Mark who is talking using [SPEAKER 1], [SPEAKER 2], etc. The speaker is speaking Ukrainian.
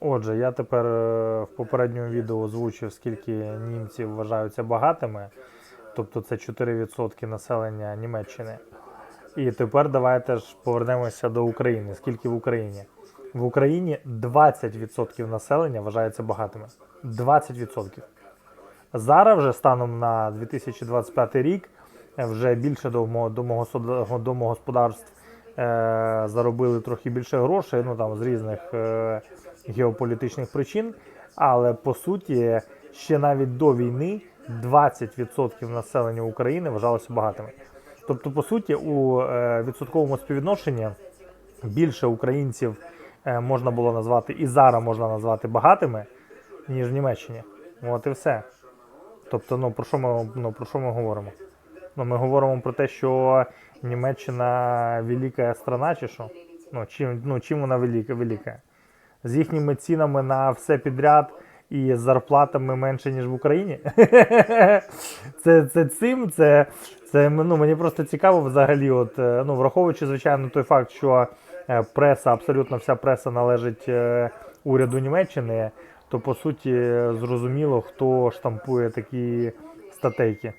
[SPEAKER 1] Отже, я тепер е, в попередньому відео озвучив, скільки німців вважаються багатими, тобто це 4% населення Німеччини. І тепер давайте ж повернемося до України. Скільки в Україні? В Україні 20% населення вважається багатими. 20%. Зараз вже станом на 2025 рік вже більше домо- домогосподарств заробили трохи більше грошей, ну там з різних е, геополітичних причин. Але по суті, ще навіть до війни 20% населення України вважалося багатими. Тобто, по суті, у е, відсотковому співвідношенні більше українців е, можна було назвати і зараз можна назвати багатими, ніж в Німеччині. От і все. Тобто, ну про що ми ну, про що ми говоримо? Ну, ми говоримо про те, що Німеччина велика страна, чи що? Ну, чим, ну, чим вона велика, велика? З їхніми цінами на все підряд і з зарплатами менше, ніж в Україні. це, це цим, це, це ну, мені просто цікаво взагалі, от, е, ну, враховуючи, звичайно, той факт, що е, преса, абсолютно вся преса належить е, уряду Німеччини, то по суті зрозуміло, хто штампує такі статейки.